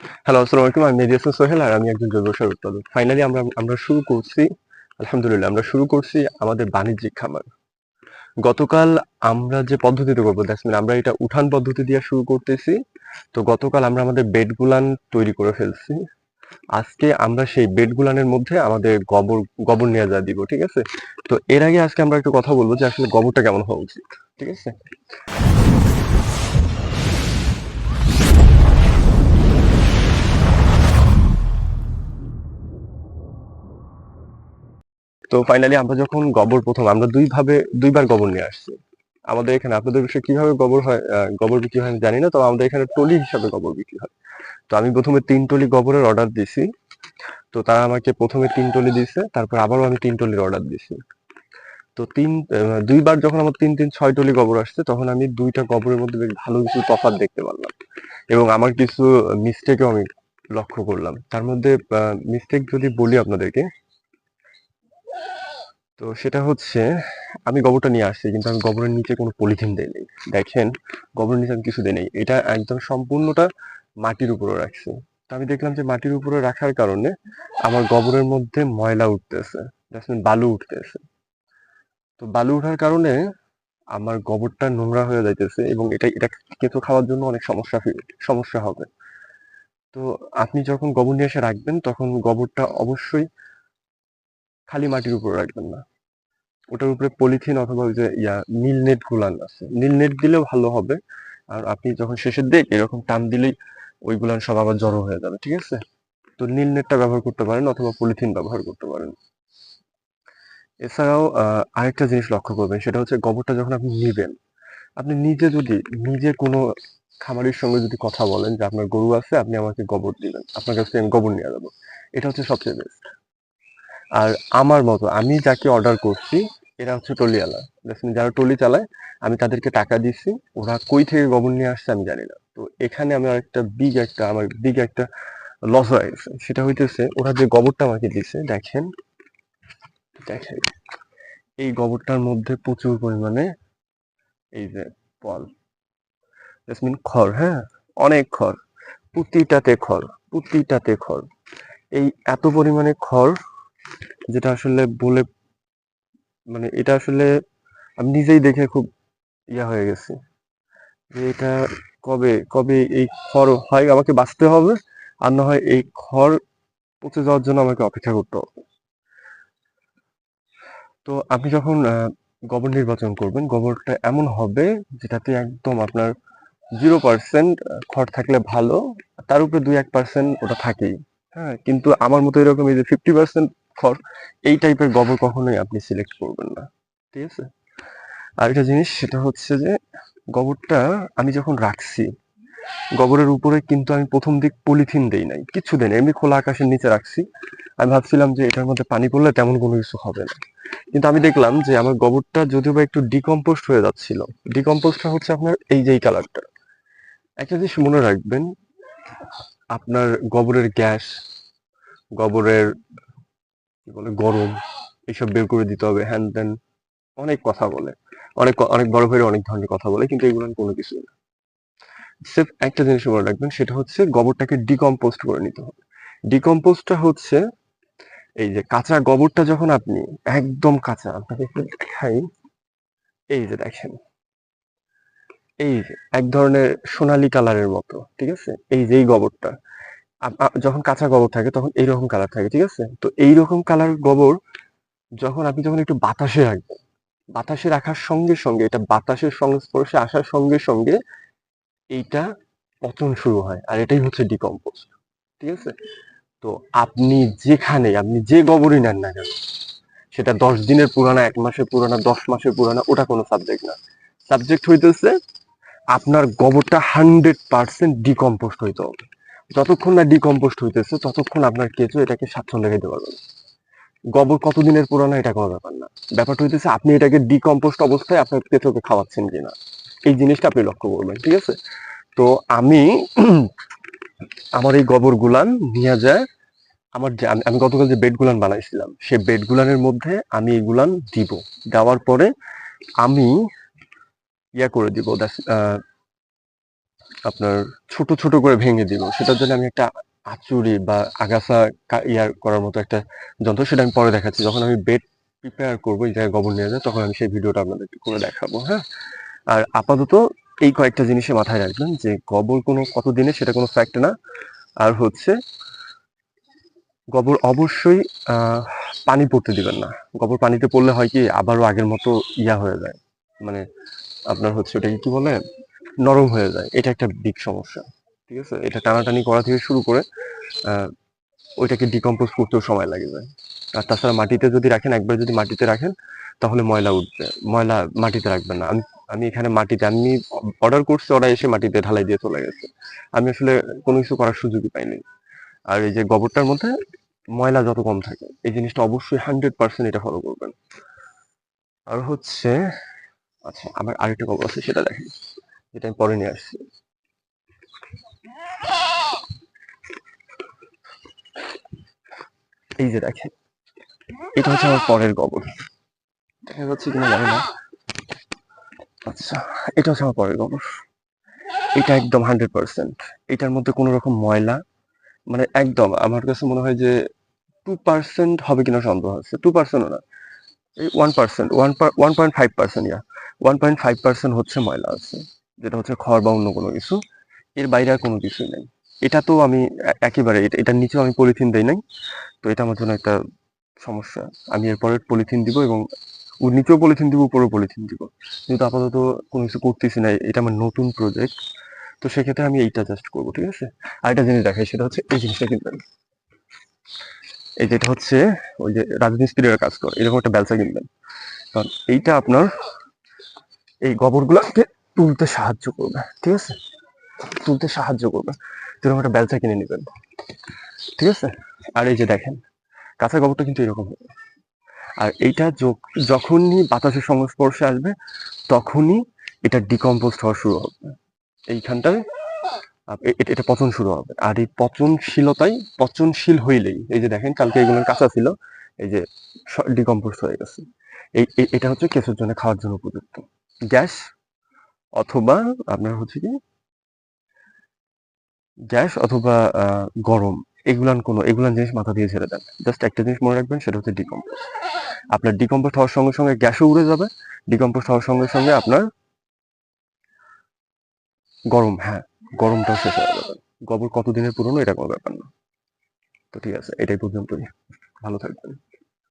Hello আসসালামু আলাইকুম আমি মেহেদি হাসান সোহেল আর আমি একজন জৈব সার উৎপাদক। ফাইনালি আমরা আমরা শুরু করছি, আলহামদুলিল্লাহ, আমরা শুরু করছি আমাদের বাণিজ্যিক খামার। গতকাল আমরা যে পদ্ধতিতে করব দ্যাটস আমরা এটা উঠান পদ্ধতি দিয়ে শুরু করতেছি। তো গতকাল আমরা আমাদের বেড গুলান তৈরি করে ফেলছি। আজকে আমরা সেই বেড গুলানের মধ্যে আমাদের গোবর গোবর নিয়ে যা দিব, ঠিক আছে? তো এর আগে আজকে আমরা একটু কথা বলব যে আসলে গোবরটা কেমন হওয়া উচিত, ঠিক আছে? তো ফাইনালি আমরা যখন গোবর প্রথম, আমরা দুই ভাবে দুইবার গোবর নিয়ে আসছি। আমাদের এখানে আপনাদের দেশে কীভাবে গোবর হয় গোবর বিক্রি হয় আমি জানি না, তবে আমাদের এখানে টলি হিসাবে গোবর বিক্রি হয়। তো আমি প্রথমে তিন টলি গোবরের অর্ডার দিছি। তো তারা আমাকে প্রথমে তিন টলি দিছে, তারপর আবারও আমি তিন টলির অর্ডার দিছি। তো তিন দুইবার যখন আমার তিন তিন, ছয় টলি গোবর আসছে, তখন আমি দুইটা গোবরের মধ্যে বেশ ভালো কিছু তফাৎ দেখতে পারলাম। এবং আমার কিছু মিস্টেকও আমি লক্ষ্য করলাম। তার মধ্যে মিস্টেক যদি বলি আপনাদেরকে তো সেটা হচ্ছে, আমি গোবরটা নিয়ে আসছি, কিন্তু আমি গোবরের নিচে কোনো পলিথিন দেই নেই। দেখেন, গোবরের নিচে আমি কিছু দেই নেই। এটা একদম সম্পূর্ণটা মাটির উপরে রাখছি। তো আমি দেখলাম যে মাটির উপরে রাখার কারণে আমার গোবরের মধ্যে ময়লা উঠতেছে বালু উঠতেছে। তো বালু ওঠার কারণে আমার গোবরটা নোংরা হয়ে যাইতেছে এবং এটা এটা কেঁচো খাওয়ার জন্য অনেক সমস্যা সমস্যা হবে। তো আপনি যখন গোবর নিয়ে এসে রাখবেন, তখন গোবরটা অবশ্যই খালি মাটির উপরে রাখবেন না। ওটার উপরে পলিথিন অথবা ওই যে ইয়া, নীল নেট গুলান আছে। নীল নেট দিলেও ভালো হবে। আর আপনি যখন শেষের দিক এরকম টান দিলেই ওইগুলান সব আবার জড়ো হয়ে যাবে, ঠিক আছে? তো নীল নেটটা ব্যবহার করতে পারেন অথবা পলিথিন ব্যবহার করতে পারেন। এছাড়াও আরেকটা জিনিস লক্ষ্য করবেন, সেটা হচ্ছে গোবরটা যখন আপনি নিবেন, আপনি নিজে যদি, নিজে কোনো খামারির সঙ্গে যদি কথা বলেন যে আপনার গরু আছে, আপনি আমাকে গোবর দিবেন, আপনার কাছ থেকে আমি গোবর নিয়ে যাব। এটা হচ্ছে সবচেয়ে বেস্ট আর আমার মতো, আমি যাকে অর্ডার করছি, এরা হচ্ছে টলিওয়ালা। যারা টলি চালায়, আমি তাদেরকে টাকা দিচ্ছি, ওরা কই থেকে গোবর নিয়ে আসছে আমি জানি না। তো এখানে আমি একটা বিগ একটা, আমার বিগ একটা লস হয়ে গেছে। সেটা হইতেছে, ওরা যে গোবরটা আমাকে দিছে, দেখেন দেখেন, এই গোবরটার মধ্যে প্রচুর পরিমাণে এই যে পল mean খড় হ্যাঁ? অনেক খড়। প্রতিটাতে খড় প্রতিটাতে খড়। এই এত পরিমাণে খড় যেটা আসলে বলে মানে এটা আসলে আমি নিজেই দেখে খুব ইয়া হয়ে গেছি যে এটা কবে কবে এই খড় হয় আমাকে বাঁচতে হবে আর না হয় এই খড় পচে যাওয়ার জন্য আমাকে অপেক্ষা করতে হবে। তো আপনি যখন গোবর নির্বাচন করবেন, গোবরটা এমন হবে যেটাতে একদম আপনার জিরো পার্সেন্ট খড় থাকলে ভালো, তার উপরে দুই এক পার্সেন্ট ওটা থাকেই হ্যাঁ? কিন্তু আমার মতো এরকম এই যে ফিফটি পার্সেন্ট খড় এই টাইপের গোবর কখনোই আপনি সিলেক্ট করবেন না, ঠিক আছে? আরেকটা জিনিস সেটা হচ্ছে যে গোবরটা আমি যখন রাখছি গোবরের উপরে কিন্তু আমি প্রথম দিক পলিথিন দেই নাই কিছু দেই এমনি খোলা আকাশের নিচে রাখছি। আমি ভাবছিলাম যে এটার মধ্যে পানি পড়লে তেমন কোনো কিছু হবে না। কিন্তু আমি দেখলাম যে আমার গোবরটা যদিও বা একটু ডিকম্পোস্ট হয়ে যাচ্ছিল ডিকম্পোস্টটা হচ্ছে আপনার এই যে কালারটা একটা জিনিস মনে রাখবেন, আপনার গোবরের গ্যাস গোবরের কি বলে, গরম এইসব বের করে দিতে হবে হ্যান ত্যান অনেক কথা বলে। অনেক অনেক বড় ভাইরা অনেক ধরনের কথা বলে, কিন্তু এগুলো কোনো কিছু না। সির্ফ একটা জিনিস মনে রাখবেন, সেটা হচ্ছে গোবরটাকে ডিকম্পোস্ট করে নিতে হবে। ডিকম্পোস্টটা হচ্ছে এই যে কাঁচা গোবরটা যখন আপনি, একদম কাঁচা, আপনাকে একটু দেখাই। এই যে দেখেন। এই এক ধরনের সোনালী কালারের মতো, ঠিক আছে? এই যে এই গোবরটা যখন কাঁচা গোবর থাকে তখন এইরকম কালার থাকে, ঠিক আছে? তো এইরকম কালার গোবর যখন আপনি যখন একটু বাতাসে রাখবেন, বাতাসে রাখার সঙ্গে সঙ্গে, এটা বাতাসের সংস্পর্শে আসার সঙ্গে সঙ্গে এইটা পতন শুরু হয়, আর এটাই হচ্ছে ডিকম্পোস্ট ঠিক আছে? তো আপনি যেখানে, আপনি যে গোবরই নেন না কেন, সেটা দশ দিনের পুরানা, এক মাসের পুরানা, দশ মাসের পুরানা, ওটা কোনো সাবজেক্ট না। সাবজেক্ট হইতেছে আপনার গোবরটা হান্ড্রেড পার্সেন্ট ডিকম্পোস্ট হইতে হবে। যতক্ষণ না ডিকম্পোস্ট হইতেছে, ততক্ষণ আপনার কেঁচো এটাকে স্বাচ্ছন্দ্য খেতে পারবে না। গোবর কতদিনের পুরানো, এটা কোনো ব্যাপার না। ব্যাপারটা হইতেছে, আপনি এটাকে ডিকম্পোস্ট অবস্থায় আপনার কেঁচোকে খাওয়াচ্ছেন কিনা? এই জিনিসটা আপনি লক্ষ্য করবেন, ঠিক আছে? তো আমি আমার এই গোবর গুলান নিয়ে যায়, আমার যে, আমি গতকাল যে বেড গুলান বানাইছিলাম, সেই বেড গুলানের মধ্যে আমি এই গুলান দিব। দেওয়ার পরে আমি ইয়া করে দিব আপনার ছোট ছোট করে ভেঙে দিব সেটার জন্য আমি একটা আচুরি বা আগাছা ইয়ার করার মতো একটা যন্ত্র সেটা আমি পরে দেখাচ্ছি। যখন আমি বেড প্রিপেয়ার করব, এই জায়গায় গোবর নিয়ে যায় তখন আমি সেই ভিডিওটা আপনাদেরকে করে দেখাবো হ্যাঁ? আর আপাতত এই কয়েকটা জিনিসে মাথায় রাখবেন যে গোবর কোনো কতদিনে সেটা কোনো ফ্যাক্ট না। আর হচ্ছে গোবর অবশ্যই পানি পড়তে দিবেন না। গোবর পানিতে পড়লে হয় কি, আবারও আগের মতো ইয়া হয়ে যায়। মানে আপনার হচ্ছে ওটাকে কি বলে? নরম হয়ে যায়। এটা একটা বিগ সমস্যা, ঠিক আছে? এটা টানাটানি করা থেকে শুরু করে ওইটাকে ডিকম্পোজ করতেও সময় লাগে যায়। আর তাছাড়া মাটিতে যদি রাখেন, একবার যদি মাটিতে রাখেন, তাহলে ময়লা উঠবে। ময়লা মাটিতে রাখবেন না। আমি আমি এখানে মাটিতে, আমি অর্ডার করছি, ওরা এসে মাটিতে ঢালাই দিয়ে চলে গেছে। আমি আসলে কোনো কিছু করার সুযোগই পাইনি। আর এই যে গোবরটার মধ্যে ময়লা যত কম থাকে, এই জিনিসটা অবশ্যই হান্ড্রেড পার্সেন্ট এটা ফলো করবেন। আর হচ্ছে আচ্ছা আমার আরেকটা গোবর আছে, সেটা দেখেন। যেটা আমি পরে নিয়ে আসছি। এই যে দেখেন, এটা হচ্ছে আমার পরের গোবর। দেখা যাচ্ছে কিনা জানি না। আচ্ছা এটা হচ্ছে আমার পরের গোবর। এটা একদম হান্ড্রেড পার্সেন্ট। এটার মধ্যে কোনো রকম ময়লা মানে একদম আমার কাছে মনে হয় যে টু পার্সেন্ট হবে কিনা সন্দেহ আছে। টু পার্সেন্টও না। এই one percent one one point five percent ইয়া ওয়ান পয়েন্ট ফাইভ পার্সেন্ট হচ্ছে ময়লা আছে। যেটা হচ্ছে খড় বা অন্য কোনো কিছু, এর বাইরে আর কোনো কিছুই নেই। এটা তো আমি একেবারে এটা- এটার নিচেও আমি পলিথিন দেই নাই, তো এটা আমার জন্য একটা সমস্যা। আমি এরপরে পলিথিন দিব এবং ওর নিচেও পলিথিন দিব, উপরেও পলিথিন দিব। যেহেতু আপাতত কোনো কিছু করতেছি না, এটা আমার নতুন প্রজেক্ট তো সেক্ষেত্রে আমি এইটা জাস্ট করব, ঠিক আছে? আর একটা জিনিস দেখাই, সেটা হচ্ছে এই জিনিসটা কিনবেন। এই যেটা হচ্ছে ওই যে রাজমিস্ত্রিরা কাজ করে, এরকম একটা ব্যবসা কিনবেন। কারণ এইটা আপনার এই গোবরগুলোকে তুলতে সাহায্য করবে, ঠিক আছে? তুলতে সাহায্য করবে। এরকম একটা ব্যবসা কিনে নেবেন, ঠিক আছে? আর এই যে দেখেন, কাঁচা গোবরটা কিন্তু এরকম হবে। আর এইটা যখ- যখনই বাতাসের সংস্পর্শে আসবে, তখনই এটা ডিকম্পোস্ট হওয়া শুরু হবে। এইখানটায় এটা পচন শুরু হবে। আর এই পচনশীলতাই, পচনশীল হইলেই, এই যে দেখেন, কালকে এগুলো কাঁচা ছিল, এই যে ডিকম্পোস্ট হয়ে গেছে। এই এটা হচ্ছে কেঁচুর জন্য, খাওয়ার জন্য উপযুক্ত। গ্যাস অথবা আপনার হচ্ছে কি? গ্যাস অথবা গরম এগুলান কোনো, এগুলান জিনিস মাথা দিয়ে ছেড়ে দেন। জাস্ট একটা জিনিস মনে রাখবেন, সেটা হচ্ছে ডিকম্পোস্ট আপনার ডিকম্পোস্ট হওয়ার সঙ্গে সঙ্গে গ্যাসও উড়ে যাবে। ডিকম্পোস্ট হওয়ার সঙ্গে সঙ্গে আপনার গরম হ্যাঁ গরমটাও শেষ হয়ে যাবে। গোবর কতদিনের পুরনো, এটা কোনো ব্যাপার না। তো ঠিক আছে, এটাই পর্যন্তই। ভালো থাকবেন।